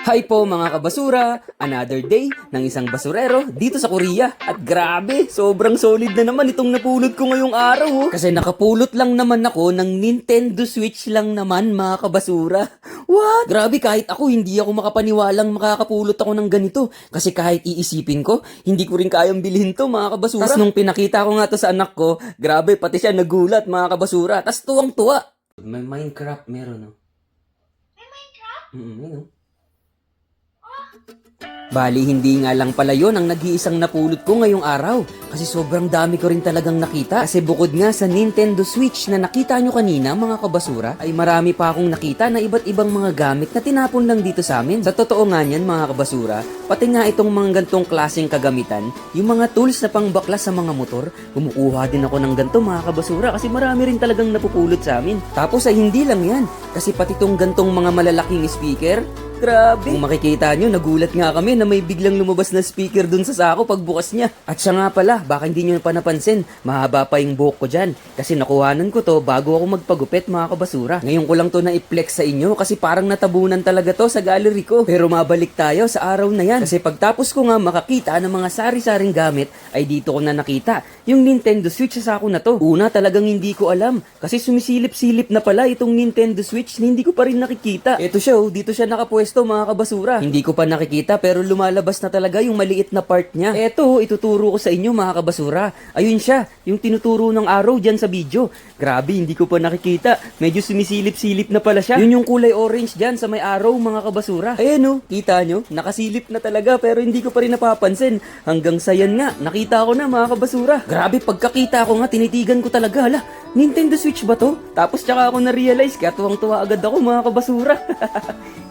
Hi po mga kabasura! Another day ng isang basurero dito sa Korea. At grabe, sobrang solid na naman itong napulot ko ngayong araw. Oh. Kasi nakapulot lang naman ako ng Nintendo Switch lang naman mga kabasura. What? Grabe kahit ako hindi ako makapaniwalang makakapulot ako ng ganito. Kasi kahit iisipin ko, hindi ko rin kayang bilhin to mga kabasura. Tapos nung pinakita ko nga to sa anak ko, grabe pati siya nagulat mga kabasura. Tapos tuwang-tuwa. May Minecraft meron no? May Minecraft? Mm-mm, yun, oh. Bali, hindi nga lang pala yon ang nag-iisang napulot ko ngayong araw. Kasi sobrang dami ko rin talagang nakita. Kasi bukod nga sa Nintendo Switch na nakita nyo kanina, mga kabasura, ay marami pa akong nakita na iba't ibang mga gamit na tinapon lang dito sa amin. Sa totoo nga niyan, mga kabasura, pati nga itong mga gantong klaseng kagamitan, yung mga tools na pangbaklas sa mga motor, kumukuha din ako ng ganito mga kabasura kasi marami rin talagang napupulot sa amin. Tapos ay hindi lang yan, kasi pati itong gantong mga malalaking speaker, Grabe. Kung makikita nyo, nagulat nga kami na may biglang lumabas na speaker dun sa sako pagbukas niya. At siya nga pala, baka hindi nyo pa napansin, mahaba pa yung buhok ko dyan. Kasi nakuhanan ko to bago ako magpagupit mga kabasura. Ngayon ko lang to na i-flex sa inyo kasi parang natabunan talaga to sa gallery ko. Pero mabalik tayo sa araw na yan. Kasi pagtapos ko nga makakita ng mga sari-saring gamit, ay dito ko na nakita yung Nintendo Switch sa sako na to. Una talagang hindi ko alam kasi sumisilip-silip na pala itong Nintendo Switch na hindi ko pa rin nakikita. Ito siya oh, dito siya nakapwesto mga kabasura. Hindi ko pa nakikita pero lumalabas na talaga yung maliit na part niya. Eto, ituturo ko sa inyo mga kabasura. Ayun siya, yung tinuturo ng arrow dyan sa video. Grabe, hindi ko pa nakikita. Medyo sumisilip-silip na pala siya. Yun yung kulay orange dyan sa may arrow mga kabasura. Ayan oh, kita nyo? Nakasilip na talaga pero hindi ko pa rin napapansin. Hanggang sa yan nga, nakita ko na mga kabasura. Grabe, pagkakita ko nga, tinitigan ko talaga. Hala, Nintendo Switch ba to? Tapos tsaka ako na-realize, kaya tuwang-tuwa agad ako mga kabasura.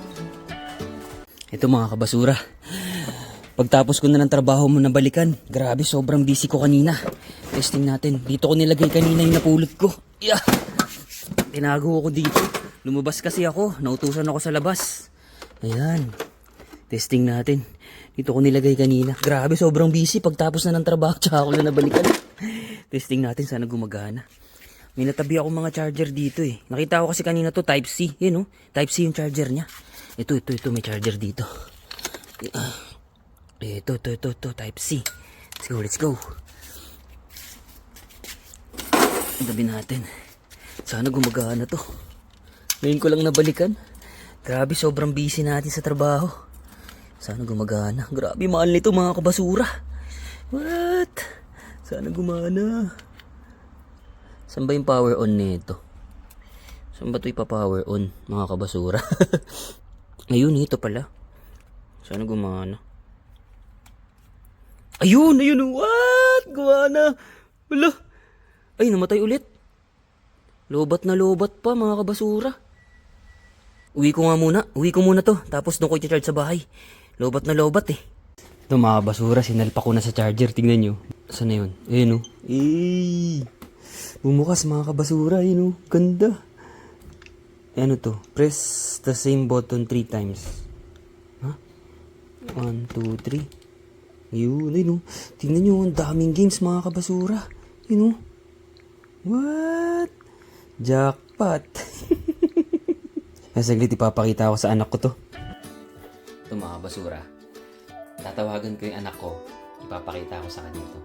Ito mga kabasura. Pagtapos ko na ng trabaho mo na balikan, grabe sobrang busy ko kanina. Testing natin. Dito ko nilagay kanina yung napulot ko. Yeah. Tinago ko dito. Lumabas kasi ako. Nautusan ako sa labas. Ayan. Testing natin. Dito ko nilagay kanina. Grabe, sobrang busy. Pagtapos na ng trabaho, tsaka ako na nabalikan. Testing natin, sana gumagana. May natabi ako mga charger dito eh. Nakita ko kasi kanina to Type-C. Yun oh. Type-C yung charger niya. Ito, ito, ito. May charger dito. Ito, ito, ito, ito. Type-C. Let's go, let's go. Tabi natin. Sana gumagana to. Ngayon ko lang nabalikan. Grabe, sobrang busy natin sa trabaho. Sana gumagana. Grabe, mahal nito mga kabasura. What? Sana gumana. Saan ba yung power on nito? Saan ba ito ipa-power on, mga kabasura? Ayun, ito pala. Sana gumana. Ayun, ayun, what? Gumana. Wala. Ay, namatay ulit. Lobat na lobat pa, mga kabasura. Uwi ko nga muna. Uwi ko muna to. Tapos doon ko i-charge sa bahay. Lobat na lobat eh. Ito mga basura, sinalpa ko na sa charger. Tingnan nyo. Saan na yun? Ayun oh. Eh. Bumukas mga kabasura. Ayun oh. Ganda. Ano to? Press the same button three times. Ha? One, two, three. Ayun, ayun oh. Tingnan nyo, ang daming games mga kabasura. Ayun oh. What? Jackpot. Saglit ipapakita ko sa anak ko to. Ito mga basura. Tatawagan ko yung anak ko. Ipapakita ko sa kanya to.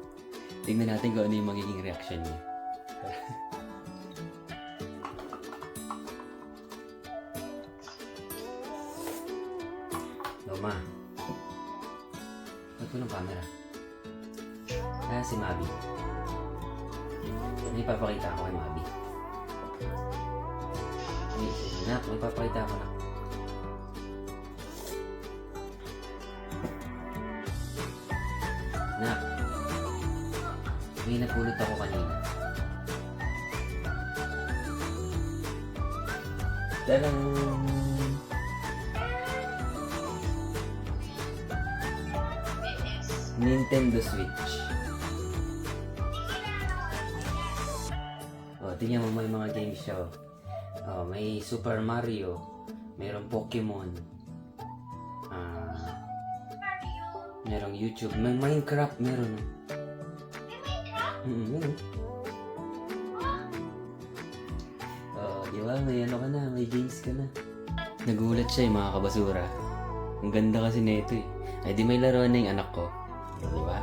Tingnan natin kung ano yung magiging reaction niya. Loma. Ba't ko ng camera? Ah, si Mabi. Ano ipapakita ko kay Mabi? Ay, na, may papakita ko na. Na, may napulot ako kanina. Talang! Nintendo Switch. Oh, tingnan mo may mga games siya. oh. Oh, may Super Mario, mayroong Pokemon. Mario. merong YouTube, may Minecraft meron. May Minecraft? Mm, meron. Oh, di ba? May ano ka na, may games ka na. Nagulat siya yung mga kabasura. Ang ganda kasi nito eh. Ay di may laruan na yung anak ko. Di ba?